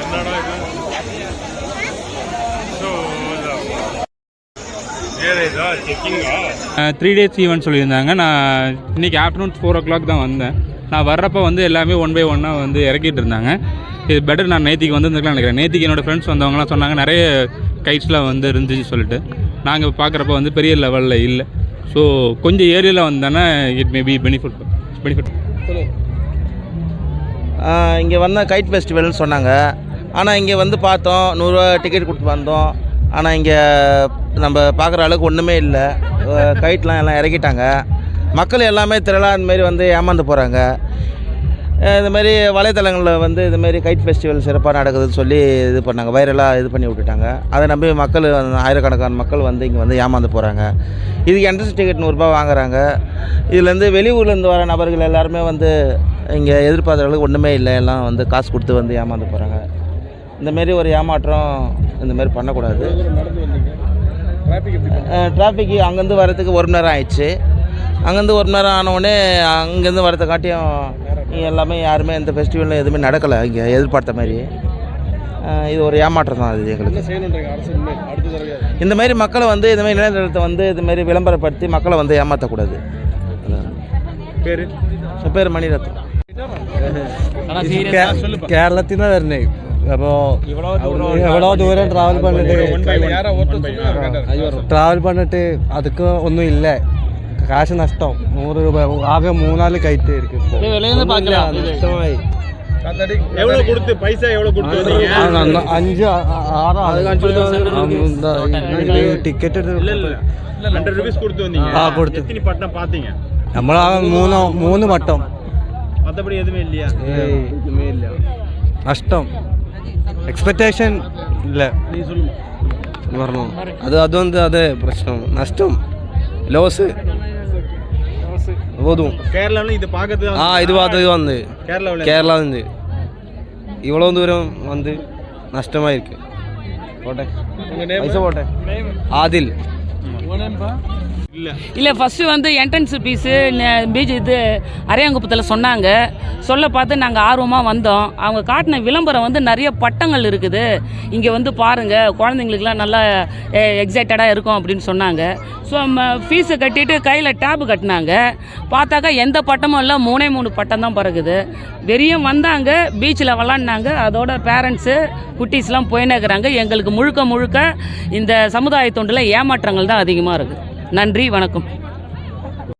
என்னடா இது? Three days event சொல்லியிருந்தாங்க. நான் இன்னைக்கு ஆஃப்டர்நூன் ஃபோர் ஓ கிளாக் தான் வந்தேன். நான் வர்றப்போ வந்து எல்லாமே ஒன் பை ஒன்னாக வந்து இறக்கிட்டு இருந்தாங்க. இது பெட்டர் நான் நேத்திக்கு வந்திருந்துக்கலாம் நினைக்கிறேன். நேத்திக்கு என்னோட ஃப்ரெண்ட்ஸ் வந்தவங்கலாம் சொன்னாங்க நிறைய கைட்ஸ்லாம் வந்து இருந்துச்சு சொல்லிட்டு. நாங்கள் பார்க்குறப்ப வந்து பெரிய லெவலில் இல்லை. ஸோ கொஞ்சம் ஏரியாவில் வந்தோன்னா it may be benefit benefit இங்கே வந்தால் கைட் ஃபெஸ்டிவல்னு சொன்னாங்க. ஆனால் இங்கே வந்து பார்த்தோம் நூறுரூவா டிக்கெட் கொடுத்து வந்தோம். ஆனால் இங்கே நம்ம பார்க்குற அளவுக்கு ஒன்றுமே இல்லை. கைட்லாம் எல்லாம் இறக்கிட்டாங்க. மக்கள் எல்லாமே திரளாக இந்தமாரி வந்து ஏமாந்து போகிறாங்க இதுமாரி வலைத்தளங்களில் வந்து இதுமாரி கைட் ஃபெஸ்டிவல் சிறப்பாக நடக்குதுன்னு சொல்லி இது பண்ணாங்க. வைரலாக இது பண்ணி விட்டுட்டாங்க. அதை நம்பி மக்கள் ஆயிரக்கணக்கான மக்கள் வந்து இங்கே வந்து ஏமாந்து போகிறாங்க இதுக்கு என்ட்ரன்ஸ் டிக்கெட் நூறுரூபா வாங்குறாங்க. இதுலேருந்து வெளியூர்லேருந்து வர நபர்கள் எல்லாருமே வந்து இங்கே எதிர்பார்க்குற அளவுக்கு ஒன்றுமே இல்லை. எல்லாம் வந்து காசு கொடுத்து வந்து ஏமாந்து போகிறாங்க இந்த மாதிரி ஒரு ஏமாற்றம் இந்த மாதிரி பண்ணக்கூடாது. டிராஃபிக் அங்கேருந்து வரதுக்கு ஒரு மணி நேரம் ஆயிடுச்சு. அங்கேருந்து ஒரு மணி நேரம் ஆனவுடனே அங்கேருந்து வரதை காட்டியும் எல்லாமே யாருமே இந்த ஃபெஸ்டிவலில் எதுவுமே நடக்கலை. இங்கே எதிர்பார்த்த மாதிரி இது ஒரு ஏமாற்றம் தான் அது எங்களுக்கு. இந்த மாதிரி மக்களை வந்து இந்த மாதிரி வந்து இது மாதிரி விளம்பரப்படுத்தி மக்களை வந்து ஏமாற்றக்கூடாது பேரு? பேர் மணிரத்னம். കേരളത്തിൽ നിന്ന് തന്നെ അപ്പോ എവിടോ ദൂരം ട്രാവൽ പണിട്ട് ട്രാവൽ പണിട്ട് അതൊക്കെ ഒന്നും ഇല്ല. കാശ് നഷ്ടം. നൂറ് രൂപ. ആകെ മൂന്നാൽ കയറ്റ് ആയിരിക്കും അഞ്ച് ആറോ ടിക്കറ്റ് ആ കൊടുത്തു. നമ്മളാകെ മൂന്നോ മൂന്ന് വട്ടം നഷ്ടം. എക്സ്പെക്ടേഷൻ ഇല്ല. പറഞ്ഞു? അത് അതുകൊണ്ട് അതെ പ്രശ്നം. നഷ്ടം. ലോസ് ആ ഇത് ഭാഗത്ത് വന്ന്. കേരള നിന്ന് ഇവളോ ദൂരം വന്ന് നഷ്ടമായിരിക്കും. പോട്ടെ. പോട്ടെ. ആദിൽ. What name, bro? இல்லை. இல்லை ஃபஸ்ட்டு வந்து என்ட்ரன்ஸ் ஃபீஸு பீச் இது அரையாங்குப்பத்தில் சொன்னாங்க. சொல்ல பார்த்து நாங்கள் ஆர்வமாக வந்தோம். அவங்க காட்டின விளம்பரம் வந்து நிறைய பட்டங்கள் இருக்குது. இங்கே வந்து பாருங்கள் குழந்தைங்களுக்குலாம் நல்லா எக்ஸைட்டடாக இருக்கும் அப்படின்னு சொன்னாங்க. ஸோ ஃபீஸை கட்டிட்டு கையில் டேப் கட்டினாங்க. பார்த்தாக்கா எந்த பட்டமும் இல்லை மூணே மூணு பட்டம் தான் பிறகுது வெறியும் வந்தாங்க பீச்சில் விளாண்டாங்க அதோட பேரண்ட்ஸு குட்டீஸ்லாம் போயின்னு இருக்கிறாங்க எங்களுக்கு முழுக்க முழுக்க இந்த சமுதாய தொண்டில் ஏமாற்றங்கள் தான் அதிகமாக இருக்குது. நன்றி வணக்கம்.